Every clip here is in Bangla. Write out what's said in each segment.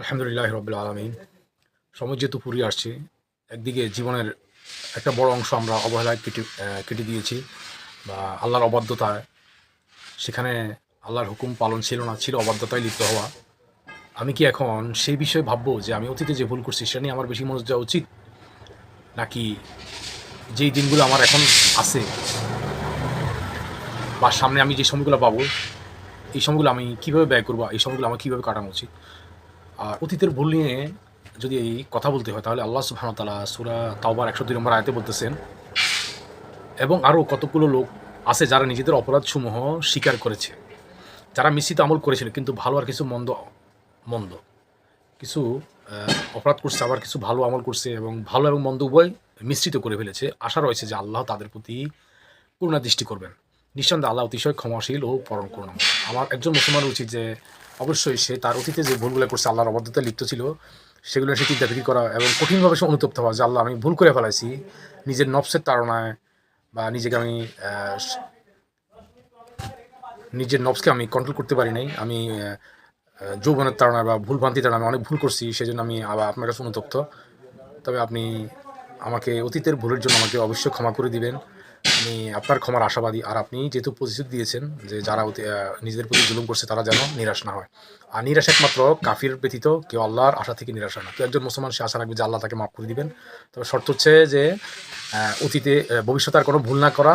আলহামদুলিল্লাহ রবিল আলমিন। সময় যেহেতু ফুরিয়ে আসছে, একদিকে জীবনের একটা বড় অংশ আমরা অবহেলায় কেটে কেটে দিয়েছি বা আল্লাহর অবাধ্যতায়। সেখানে আল্লাহর হুকুম পালন ছিল না, ছিল অবাধ্যতায় লিপ্ত হওয়া। আমি কি এখন সেই বিষয়ে ভাববো যে আমি অতীতে যে ভুল করছি, সেটা নিয়ে আমার বেশি মনোযোগ দেওয়া উচিত? নাকি যেই দিনগুলো আমার এখন আছে, বা সামনে আমি যে সময়গুলো পাবো, এই সময়গুলো আমি কীভাবে ব্যয় করব, এই সময়গুলো আমার কীভাবে কাটানো উচিত? আর অতীতের ভুল নিয়ে যদি এই কথা বলতে হয়, তাহলে আল্লাহ সুবহানাহু সুরা তাওবার একশো দুই নম্বর আয়তে বলতেছেন, এবং আরও কতগুলো লোক আছে যারা নিজেদের অপরাধসমূহ স্বীকার করেছে, যারা মিশ্রিত আমল করেছিল, কিন্তু ভালো আর কিছু মন্দ মন্দ। কিছু অপরাধ করছে, আবার কিছু ভালো আমল করছে এবং ভালো এবং মন্দ উভয় মিশ্রিত করে ফেলেছে। আশা রয়েছে যে আল্লাহ তাদের প্রতি করুণা দৃষ্টি করবেন। নিঃসন্দেহে আল্লাহ অতিশয় ক্ষমাশীল ও পরম করুন আমার একজন মুসলমানের উচিত যে অবশ্যই সে তার অতীতে যে ভুলগুলো করছে, আল্লাহর অবাধ্যতায় লিপ্ত ছিল, সেগুলো সে চিন্তা ফিকির করা এবং কঠিনভাবে সে অনুতপ্ত হওয়া যে আল্লাহ আমি ভুল করে ফেলাইছি, নিজের নফসের তাড়নায় বা নিজেকে আমি নিজের নফসকে আমি কন্ট্রোল করতে পারি নাই, আমি যৌবনের তাড়নায় বা ভুল ভ্রান্তি তাড়নায় আমি অনেক ভুল করছি, সেজন্য আমি আবার আপনার কাছে অনুতপ্ত। তবে আপনি আমাকে অতীতের ভুলের জন্য আমাকে অবশ্যই ক্ষমা করে দিবেন। আমি আপনার ক্ষমার আশাবাদী। আর আপনি যেহেতু প্রতিশ্রুতি দিয়েছেন যে যারা নিজেদের প্রতি জুলুম করছে তারা যেন নিরাশ না হয়। আর নিরাশ একমাত্র কাফির ব্যতীত কেউ আল্লাহর আশা থেকে নিরাশ হয় না। কেউ একজন মুসলমান, সে আশা রাখবে যে আল্লাহ তাকে মাফ করে দিবেন। তবে শর্ত হচ্ছে যে অতীতে ভবিষ্যতে আর কোনো ভুল না করা।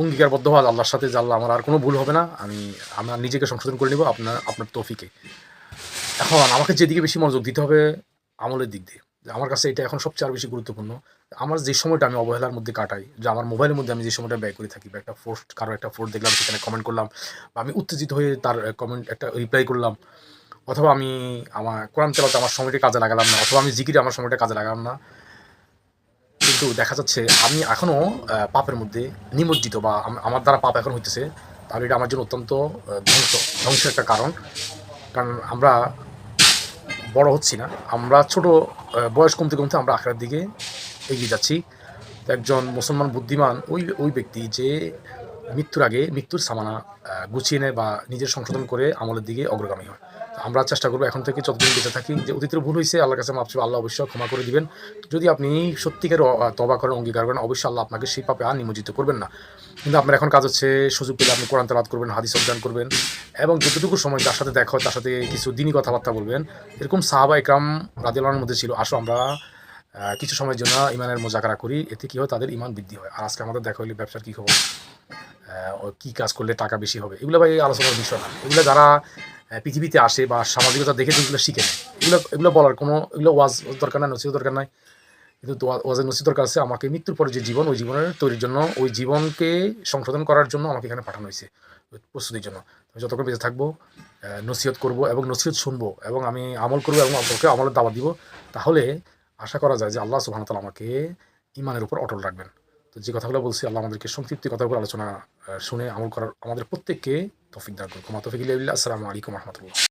অঙ্গীকারবদ্ধ হওয়া আল্লাহর সাথে যে আল্লাহ আমার আর কোনো ভুল হবে না। আমি আমার নিজেকে সংশোধন করে নেব আপনার আপনার তৌফিকে। এখন আমাকে যেদিকে বেশি মনোযোগ দিতে হবে আমলের দিক দিয়ে। আমার কাছে এটা এখন সবচেয়ে আর বেশি গুরুত্বপূর্ণ। আমার যে সময়টা আমি অবহেলার মধ্যে কাটাই, যে আমার মোবাইলের মধ্যে আমি যে সময়টা ব্যয় করে থাকি, বা একটা পোস্ট কারও একটা পোস্ট দেখলাম, সেখানে কমেন্ট করলাম, বা আমি উত্তেজিত হয়ে তার কমেন্ট একটা রিপ্লাই করলাম, অথবা আমি আমার কোরআন তেলাতে আমার সময়টা কাজে লাগালাম না, অথবা আমি জিকিরে আমার সময়টা কাজে লাগালাম না। কিন্তু দেখা যাচ্ছে আমি এখনও পাপের মধ্যে নিমজ্জিত, বা আমার দ্বারা পাপ এখন হইতেছে, তাহলে এটা আমার জন্য অত্যন্ত ধ্বংস, ধ্বংসের একটা কারণ। কারণ আমরা বড় হচ্ছি না। আমরা ছোট বয়স কমতে কমতে আমরা আখড়ার দিকে এগিয়ে যাচ্ছি। একজন মুসলমান বুদ্ধিমান ওই ওই ব্যক্তি যে মৃত্যুর আগে মৃত্যুর সামানা গুছিয়ে নেয় বা নিজের সংশোধন করে আমলের দিকে অগ্রগামী হয়। আমরা চেষ্টা করব এখন থেকে যতদিন বেঁচে থাকি। যে অতীতের ভুল হয়েছে আল্লাহর কাছে মাপ চাইব, আল্লাহ অবশ্যই ক্ষমা করে দিবেন। যদি আপনি সত্যিকার তবা করেন অঙ্গীকার করেন অবশ্যই আল্লাহ আপনাকে সেই পাপে আর নিমজ্জিত করবেন না। কিন্তু আপনার এখন কাজ হচ্ছে সুযোগ পেলে আপনি কোরআন তালাত করবেন হাদিস অধ্যয়ন করবেন এবং যতটুকু সময় তার সাথে দেখা হয় তার সাথে কিছু দিনই কথাবার্তা বলবেন। এরকম সাহাবা একরাম রাদিয়াল্লাহর মধ্যে ছিল। আসো আমরা কিছু সময়ের জন্য ইমানের মোজাকারা করি। এতে কী হয়? তাদের ইমান বৃদ্ধি হয়। আর আজকে আমাদের দেখা হইলে ব্যবসার কী খবর? কী কাজ করলে টাকা বেশি হবে? এগুলো ভাই আলোচনার বিষয় না। এগুলো যারা পৃথিবীতে আসে বা সামাজিকতা দেখে যেগুলো শিখে নেয়। এগুলো এগুলো বলার কোনো, এগুলো ওয়াজ দরকার নাই, নসিহত দরকার নাই। কিন্তু ওয়াজের নসিহত দরকার আছে। আমাকে মৃত্যুর পরে যে জীবন, ওই জীবনের তৈরির জন্য, ওই জীবনকে সংশোধন করার জন্য আমাকে এখানে পাঠানো হয়েছে, প্রস্তুতির জন্য। আমি যতক্ষণ বেঁচে থাকব নসিহত করব এবং নসিহত শুনব এবং আমি আমল করব এবং অপরকে আমলের দাবা দিব, তাহলে আশা করা যায় যে আল্লাহ তাআলা আমাকে ইমানের উপর অটল রাখবেন। তো যে কথাগুলো বলছি, আল্লাহ আমাদেরকে সংক্ষিপ্ত কথাগুলো আলোচনা শুনে আমল করার আমাদের প্রত্যেককে তফিক দান করুন তফিক আসসালামু আলাইকুম রহমতুল্লাহ।